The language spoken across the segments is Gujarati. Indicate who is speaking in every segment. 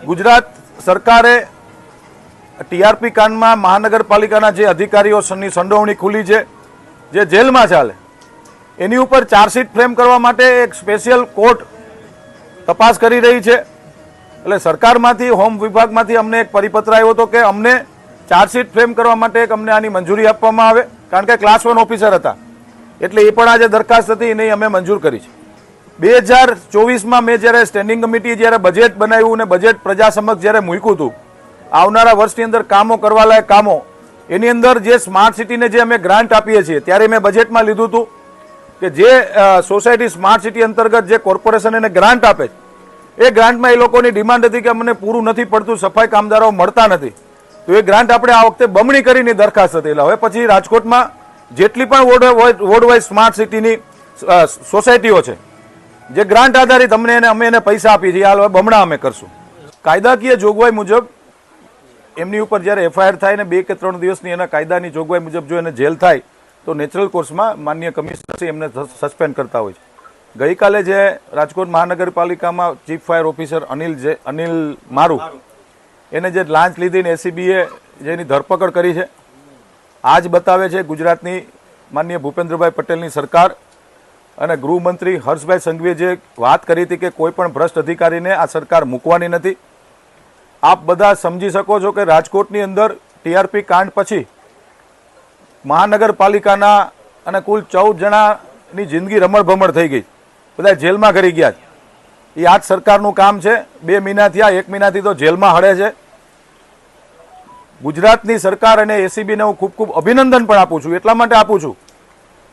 Speaker 1: ગુજરાત સરકારે ટીઆરપી કાંડમાં મહાનગરપાલિકાના જે અધિકારીઓની સંડોવણી ખુલી છે, જે જેલમાં ચાલે, એની ઉપર ચાર્જશીટ ફ્રેમ કરવા માટે એક સ્પેશિયલ કોર્ટ તપાસ કરી રહી છે. એટલે સરકારમાંથી, હોમ વિભાગમાંથી અમને એક પરિપત્ર આવ્યો હતો કે અમને ચાર્જશીટ ફ્રેમ કરવા માટે એક અમને આની મંજૂરી આપવામાં આવે, કારણ કે ક્લાસ વન ઓફિસર હતા. એટલે એ પણ આજે દરખાસ્ત હતી, એને અમે મંજૂર કરી છે. બે હજાર ચોવીસમાં મેં જ્યારે સ્ટેન્ડિંગ કમિટી જ્યારે બજેટ બનાવ્યું અને બજેટ પ્રજા સમક્ષ જ્યારે મૂક્યું હતું, આવનારા વર્ષની અંદર કામો કરવા લાયક કામો, એની અંદર જે સ્માર્ટ સિટીને જે અમે ગ્રાન્ટ આપીએ છીએ, ત્યારે મેં બજેટમાં લીધું હતું કે જે સોસાયટી સ્માર્ટ સિટી અંતર્ગત જે કોર્પોરેશન એને ગ્રાન્ટ આપે છે, એ ગ્રાન્ટમાં એ લોકોની ડિમાન્ડ હતી કે અમને પૂરું નથી પડતું, સફાઈ કામદારો મળતા નથી. તો એ ગ્રાન્ટ આપણે આ વખતે બમણી કરીને દરખાસ્ત હતી એટલે હવે પછી રાજકોટમાં જેટલી પણ વોર્ડ વોર્ડ વાઇઝ સ્માર્ટ સિટીની સોસાયટીઓ છે જે ગ્રાન્ટ આધારિત અમને એને અમે એને પૈસા આપી છીએ. હવે બમણા અમે કરશું. કાયદાકીય જોગવાઈ મુજબ એમની ઉપર જ્યારે એફઆઈઆર થાય ને બે કે ત્રણ દિવસની એના કાયદાની જોગવાઈ મુજબ જો એને જેલ થાય, તો નેચરલ કોર્સમાં માન્ય કમિશનર છે એમને સસ્પેન્ડ કરતા હોય છે. ગઈકાલે જે રાજકોટ મહાનગરપાલિકામાં ચીફ ફાયર ઓફિસર અનિલ જે અનિલ મારુ, એને જે લાંચ લીધી ને એસીબીએ જેની ધરપકડ કરી છે, આજ બતાવે છે ગુજરાતની માન્ય ભૂપેન્દ્રભાઈ પટેલની સરકાર અને ગૃહમંત્રી હર્ષભાઈ સંઘવીએ જે વાત કરી હતી કે કોઈ પણ ભ્રષ્ટ અધિકારીને આ સરકાર મૂકવાની નથી, આપ બધા સમજી શકો છો કે રાજકોટની અંદર ટીઆરપી કાંડ પછી મહાનગરપાલિકાના અને કુલ ચૌદ જણાની જિંદગી રમણભમણ થઈ ગઈ. બધા જેલમાં કરી ગયા એ આજ સરકારનું કામ છે. બે મહિના થયા, એક મહિનાથી તો જેલમાં હળે છે. ગુજરાતની સરકાર અને એસીબીને હું ખૂબ ખૂબ અભિનંદન પણ આપું છું. એટલા માટે આપું છું.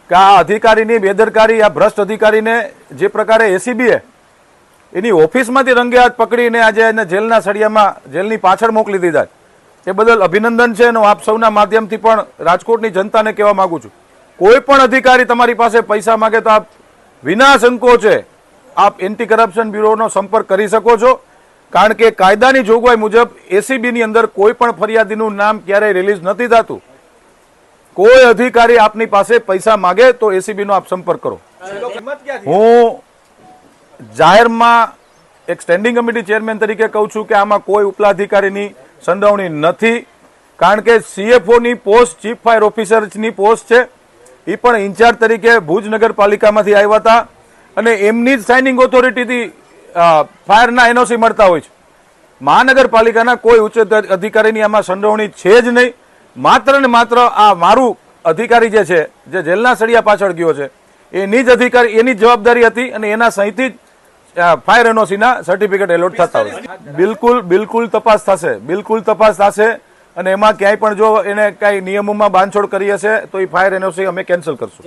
Speaker 1: કે આ અધિકારીની બેદરકારી, આ ભ્રષ્ટ અધિકારીને જે પ્રકારે એસીબીએ એની ઓફિસમાંથી રંગે હાથ પકડીને આજે એને જેલના સળિયામાં, જેલની પાછળ મોકલી દીધા એ બદલ અભિનંદન છે અને આપ સૌના માધ્યમથી પણ રાજકોટની જનતાને કહેવા માંગુ છું. કોઈ પણ અધિકારી તમારી પાસે પૈસા માંગે તો આપ વિના સંકોચે આપ એન્ટી કરપ્શન બ્યુરોનો સંપર્ક કરી શકો છો. કારણ કે કાયદાની જોગવાઈ મુજબ એસીબીની અંદર કોઈ પણ ફરિયાદીનું નામ ક્યારેય રિલીઝ નથી થતું. કોઈ અધિકારી આપની પાસે પૈસા માગે તો એસીબી નો આપ સંપર્ક કરો. હું જાહેરમાં એક સ્ટેન્ડિંગ કમિટી ચેરમેન તરીકે કહું છું કે આમાં કોઈ ઉપલા અધિકારીની સંડોવણી નથી, કારણ કે CFO ની પોસ્ટ ચીફ ફાયર ઓફિસરની પોસ્ટ છે. એ પણ ઇન્ચાર્જ તરીકે ભુજ નગરપાલિકામાંથી આવ્યા હતા અને એમની જ સાઇનિંગ ઓથોરિટીથી ફાયરના એનઓસી મળતા હોય છે. મહાનગરપાલિકાના કોઈ ઉચ્ચ અધ- અધિકારીની આમાં સંડોવણી છે જ નહીં. માત્ર ને માત્ર આ મારું અધિકારી જે છે, જે જેલના સળિયા પાછળ ગયો છે, એની જ અધિકારી, એની જવાબદારી હતી અને એના સહીથી જ ફાયર એનઓસીના સર્ટિફિકેટ એલોટ થતા હોય બિલકુલ બિલકુલ તપાસ થશે, બિલકુલ તપાસ થશે અને એમાં ક્યાંય પણ જો એને કાંઈ નિયમોમાં બાંધછોડ કરી હશે તો એ ફાયર એનઓસી અમે કેન્સલ કરશું.